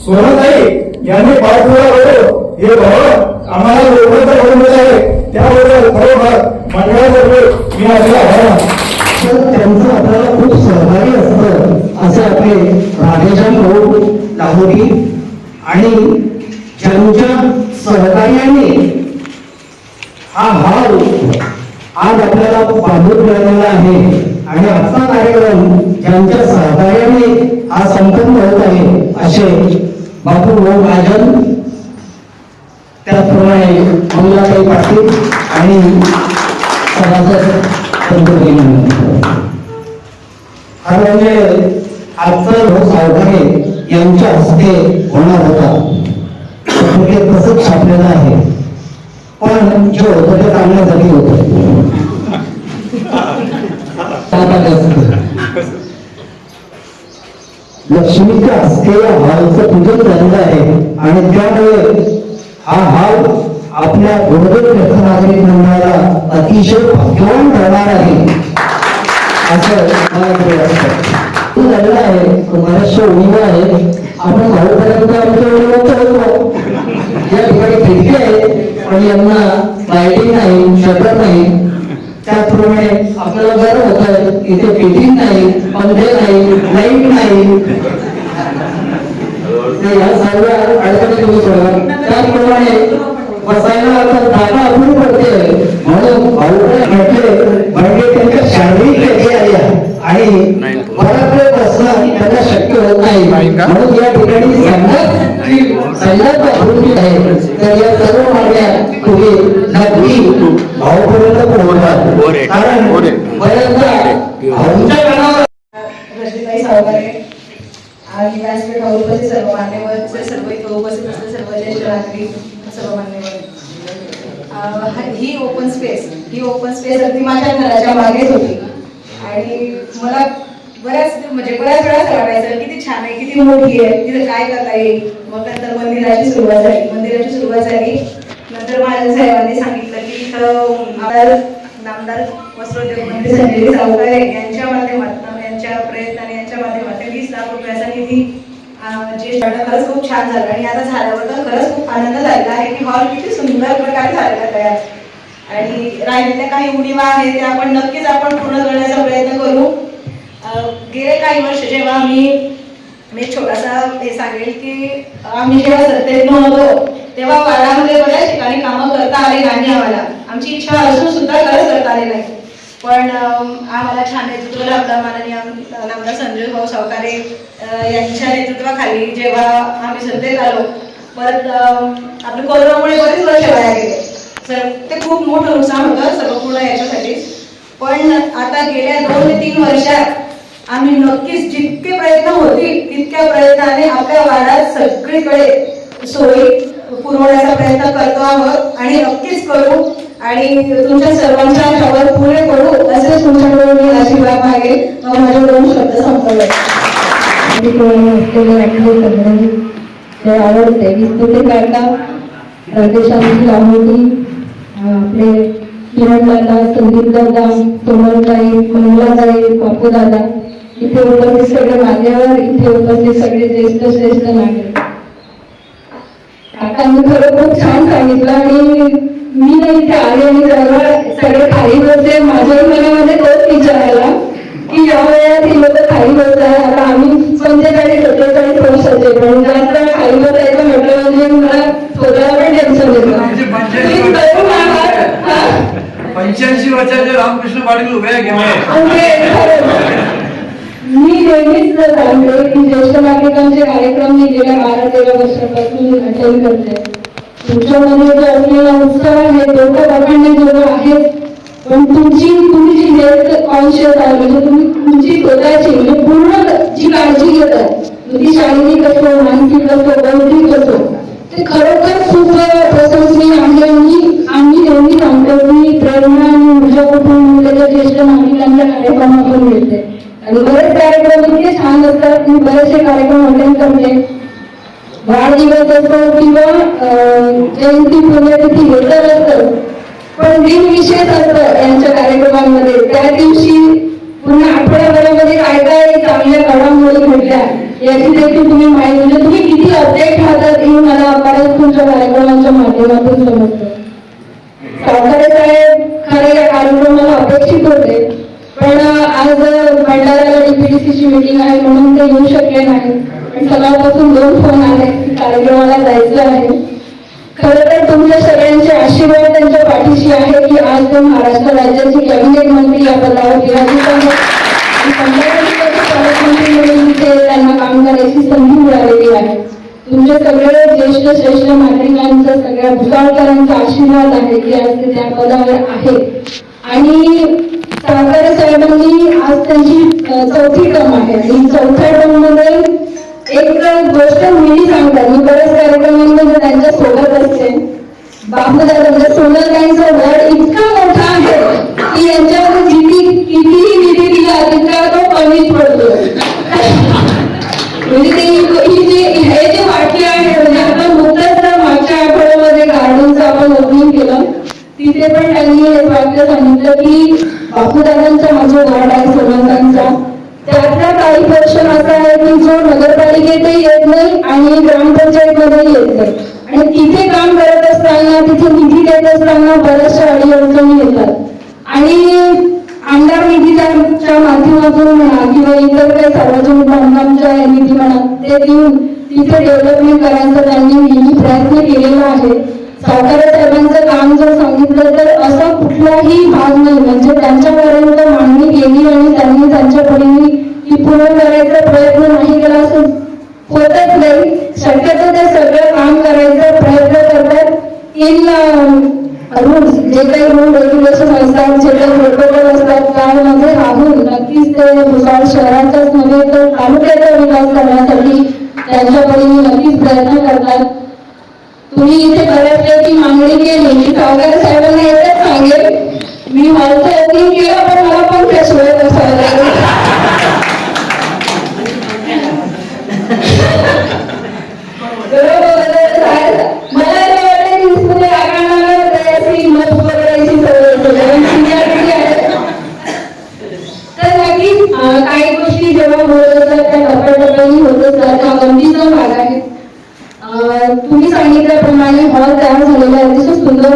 आमच्या सुनबाई सोनताई यांनी पाठपुरावा हे भवन आम्हाला लोकांचं भवन मिळत आहे. त्याबद्दल खरोखर मंडळातर्फे मी आपला आभार मानतो. तर त्यांचं आपल्याला खूप सहकार्य असतं असे आपले राधेश्याम भाऊ लाहोरी आणि ज्यांच्या सहकार्याने हा भाव आज आपल्याला बांधून मिळालेला आहे. आणि आजचा कार्यक्रम ज्यांच्या सहकार्याने हा संपन्न होत आहे असे बापू भाऊ राजन त्याचप्रमाणे मंगलाताई पाटील आणि सभासद पंतप्रधान खरं म्हणजे आजचा जो सावकारे यांच्या हस्ते होणार होता तर ते तसंच छापलेलं आहे पण जे होतं ते चांगल्यासाठी होतं आता कसं? लक्ष्मीच्या हस्ते या हॉलचं पूजन झालेलं आहे. आणि त्यामुळे हा हॉल आपल्या गुरुदेव व्यक्त नागरिक मंडळाला अतिशय भाग्यवान ठरणार आहे. असं मला तरी वाटतं. झालेलं आहे. महाराष्ट्र उणीवा आहे. आपण भाऊपर्यंत आमच्या उणीवा होतो या ठिकाणी खिडकी आहे. पण यांना लायटिंग नाही शटर नाही. त्याचप्रमाणे आपल्याला बरं होत इथे फिटिंग नाही पंधे नाही लाइट नाही. या सर्व अडचणी त्याचप्रमाणे बसायला आता जागा पडते. म्हणून भाऊकडे म्हटले म्हणजे त्यांच्या शारीरिक व्यक्ती आल्या आणि बसणं त्यांना शक्य होत नाही. म्हणून या ठिकाणी आहे. तर या सर्व मागण्या तुम्ही नक्की भाऊपर्यंत पोहोचवा कारण बऱ्याचदा भाऊंच्या कानावर रजनीताई सावकारे आणि व्यासपीठ उपस्थित सर्व मान्यवर सर्व इथं उपस्थित असलेले सर्व ज्येष्ठ नागरिक सर्व मान्यवर. अं, हा- ही ओपन स्पेस ही ओपन स्पेस अगदी माझ्या घराच्या मागेच होती. आणि मला बऱ्याच म्हणजे बऱ्याच वेळा वाटायचं किती छान आहे किती मोठी आहे तिथे काय करता येईल? मग नंतर मंदिराची सुरुवात झाली. मंदिराची सुरुवात झाली. नंतर माझ्या साहेबांनी सांगितलं आमदार नामदार वस्त्रोद्योग मंत्री संजय सावकारे यांच्या माध्यमातून यांच्या प्रयत्नाने यांच्या माध्यमातून वीस लाख रुपयाचा निधी अं, जे खरंच खूप छान झालं आणि आता झाल्यावर तर खरंच खूप आनंद झालेला आहे की हॉल किती सुंदर प्रकारे झालेला तयार आणि राहिलेल्या काही उणीवा आहेत त्या आपण नक्कीच आपण पूर्ण करण्याचा प्रयत्न करू गेले काही वर्ष जेव्हा आम्ही मी छोटासा हे सांगेल की आम्ही जेव्हा सत्तेत नव्हतो तेव्हा वाडामध्ये बऱ्याच ठिकाणी कामं करता आले नाही आम्हाला आमची इच्छा असून सुद्धा खरंच करता आले नाही. पण आम्हाला छान नेतृत्व लाभलं माननीय नामदार संजय भाऊ सावकारे यांच्या नेतृत्वाखाली जेव्हा आम्ही सत्तेत आलो परत अं, आपल्या कोरोनामुळे बरेच वर्ष वाया गेले. तर ते खूप मोठं नुकसान होतं सर्व पूर्ण याच्यासाठी. पण आता गेल्या दोन ते तीन वर्षात आम्ही नक्कीच जितके प्रयत्न होतील तितक्या प्रयत्नाने आपल्या वाड्यात सगळीकडे सोयी पुरवण्याचा प्रयत्न करतो आहोत आणि नक्कीच करू आणि तुमच्या सर्वांच्या आशावर पुरे पडू असेच तुमच्याकडून मी आशीर्वाद मागेल माझ्याकडून शब्द संपवले आवडते. विस्तृती काढता प्रदेशांची लाहोटी आपले किरण दादा संदीप दादा सोमलताई मंगलाताई बापू दादा. इथे उपस्थित सगळे मान्यवर इथे उपस्थित सगळे ज्येष्ठ श्रेष्ठ नागरिक. काकांनी खरं खूप छान सांगितलं आणि मी ना इथे आले आणि जवळ सगळे खाली बसले. माझ्याही मनामध्ये तोच विचार आला की या वयात ही लोक खाली बसत आहे आता आम्ही पंचेचाळीस सत्तेचाळीस वर्षाचे पण जास्त खाली बसायचं म्हटलं म्हणजे मला स्वतःला पण टेन्शन येतं. पंच्याऐंशी वर्षाचे रामकृष्ण पाटील उभे. मी नेहमीच सांगते की ज्येष्ठ नागरिकांचे कार्यक्रम मी गेल्या बारा तेरा वर्षापासून अटेंड करते. तुमच्यामध्ये जो असलेला उत्साह आहे पण तुमची तुम्ही जी हेल्थ कॉन्शियस आहे म्हणजे तुम्ही तुमची स्वतःची म्हणजे पूर्ण जी काळजी घेतात ती म्हणजे शारीरिक असो मानसिक असो बौद्धिक असो ते खरोखर खूप प्रशंसनीय आहे आणि आम्ही नेहमी सांगतो की प्रेरणा आणि ऊर्जा कुठून मिळते ज्येष्ठ नागरिकांच्या कार्यक्रमातून मिळते. आणि बरेच कार्यक्रम इतके छान असतात मी बरेचसे कार्यक्रम अटेंड करते. वाढदिवस असतो किंवा जयंती पुण्यतिथी हे तर पण दिन विशेष असतं यांच्या कार्यक्रमांमध्ये. त्या दिवशी पुन्हा आठवड्याभरामध्ये काय काय चांगल्या घडामोडी घडल्या. याची देखील तुम्ही माहिती म्हणजे तुम्ही किती अपडेट राहतात हे मला बऱ्याच तुमच्या कार्यक्रमांच्या माध्यमातून समजतं. सावकारे साहेब खरं या कार्यक्रमाला अपेक्षित होते. पण आज भंडाऱ्याला डीपीडीसीची मीटिंग आहे म्हणून ते येऊ शकले नाही पण सकाळपासून दोन फोन आले कार्यक्रमाला जायचं आहे. खरं तर तुमच्या सगळ्यांचे आशीर्वाद त्यांच्या पाठीशी आहे की आज ते महाराष्ट्र राज्याचे कॅबिनेट मंत्री या पदावर विराजित आहेत पालकमंत्री म्हणून त्यांना काम करायची संधी मिळालेली आहे. तुमचे सगळे ज्येष्ठ श्रेष्ठ नागरिकांचा सगळ्या भुसावळकरांचा आशीर्वाद आहे की आज ते त्या पदावर आहे. आणि सावकारे साहेबांनी आज त्यांची चौथी टर्म आहे. आणि चौथ्या टर्ममध्ये एक गोष्ट मी सांगतात मी बऱ्याच कार्यक्रमांमध्ये त्यांच्यासोबत असते. बापूदादा म्हणजे सोनलताईंचं वड इतका मोठा आहे की यांच्यावर किती कितीही निधी दिला तितका तो कमी पडतो. म्हणजे ते ही जे हे जे वाक्य आहे म्हणजे आपण नुकतंच मागच्या आठवड्यामध्ये गार्डनचं आपण ओपनिंग केलं. तिथे पण त्यांनी हे वाक्य सांगितलं की बापूदादांचा हा जो वार्ड आहे सोनल काही पोर्शन असा आहे की जो नगरपालिकेतही येत नाही आणि ग्रामपंचायत मध्ये येत नाही. आणि तिथे काम करत असताना तिथे निधी देत असताना बऱ्याचशा अडीअडचणी येतात. आणि आमदार निधीच्या माध्यमातून म्हणा किंवा इतर काही सार्वजनिक बांधकामच्या निधी म्हणा ते देऊन तिथे डेव्हलपमेंट करायचा त्यांनी नेहमी प्रयत्न केलेला आहे. सावकारे साहेबांचं काम जर सांगितलं तर असा कुठलाही भाग नाही. म्हणजे त्यांच्यापर्यंत मांडणी गेली आणि त्यांनी त्यांच्या परीने की पूर्ण करायचा प्रयत्न नाही केला असून होतच नाही. शक्यतो ते सगळं काम करायचा प्रयत्न करतात. इन रूल्स uh, जे काही रूल रेग्युलेशन असतात जे काही प्रोटोकॉल असतात त्यामध्ये राहून नक्कीच ते भुसावळ शहराचाच नव्हे तर तालुक्याचा विकास करण्यासाठी त्यांच्या परीने नक्कीच प्रयत्न करतात. तुम्ही इथे बऱ्यापैकी मागणी केली मी सावकार साहेबांना एकच सांगेल मी हॉलचं ओपनिंग केलं पण मला पण त्या शिवाय बसावं लागेल.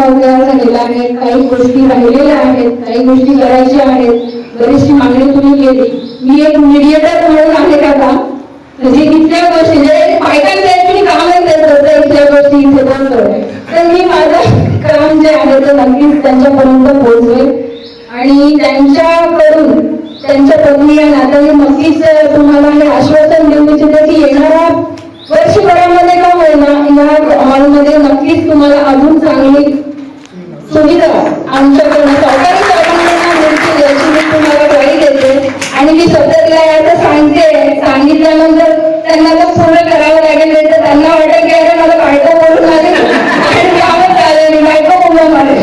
अतिशय झालेला आहे. काही गोष्टी राहिलेल्या आहेत काही गोष्टी करायच्या आहेत. बरीचशी मागणी तुम्ही केली. मी एक मीडिएटर म्हणून आहे का म्हणजे इथल्या गोष्टी जे काम आहे इथल्या गोष्टी इथे दोन तर मी माझं काम जे आहे ते नक्कीच त्यांच्यापर्यंत पोहोचवेल. आणि त्यांच्याकडून त्यांच्या पत्नी या नात्याने नक्कीच तुम्हाला हे आश्वासन देऊ इच्छिते की येणाऱ्या वर्षभरामध्ये का होईना या हॉलमध्ये नक्कीच तुम्हाला अजून आमच्याकडून मिळतील याची मी तुम्हाला ग्वाही देते. आणि मी सततला आता सांगते सांगितल्यानंतर त्यांना तर पूर्ण करावं लागेल तर त्यांना वाटेल की अरे मला बायको बोलून आले. आणि कामच बायको बोलून आले.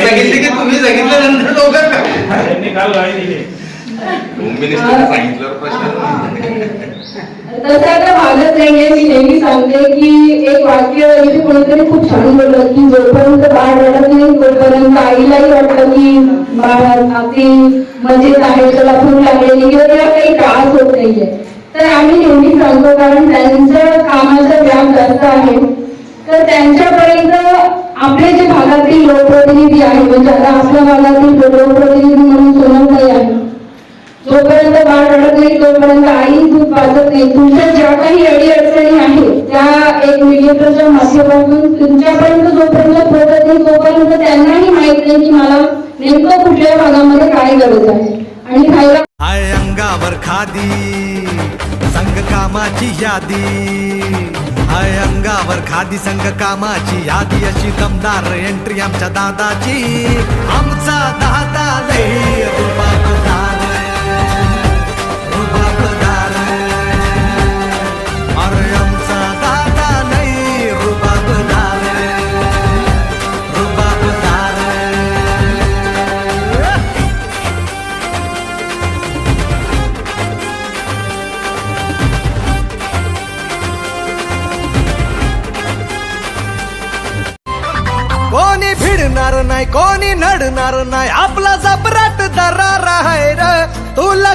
सांगितले की तुम्ही सांगितल्यानंतर लवकर का त्यांनी काल गाडी दिली. होम मिनिस्टरने सांगितल्यावर प्रश्न नाही. तसं आता भागत नाहीये मी नेहमी सांगते की एक वाक्य इथे कोणीतरी खूप छान बोललं की जोपर्यंत बाळ रडत नाही तोपर्यंत आईलाही वाटलं की बाळ अगदी मजेत आहे त्याला खूप लागलेली किंवा त्याला काही त्रास होत नाहीये. तर आम्ही नेहमी सांगतो कारण त्यांचं कामाचा व्याप जास्त आहे. तर त्यांच्यापर्यंत आपले जे भागातील लोकप्रतिनिधी आहे म्हणजे आता आपल्या भागातील लोकप्रतिनिधी म्हणून सोनमताई आहे जोपर्यंत बाळ रडत नाही तोपर्यंत आई दूध पाजत नाही. तुमच्या ज्या काही अडी अडचणी आहेत त्या एक मीडिएटरच्या माध्यमातून तुमच्यापर्यंत जोपर्यंत पोहोचत नाही तोपर्यंत त्यांनाही माहीत नाही की मला नेमकं कुठल्या भागामध्ये काय गरज आहे. आणि खायला हाय अंगावर खादी संघ कामाची यादी. हाय अंगावर खादी संघ कामाची यादी. अशी दमदार एंट्री आमच्या दादाची. आमचा दादा लई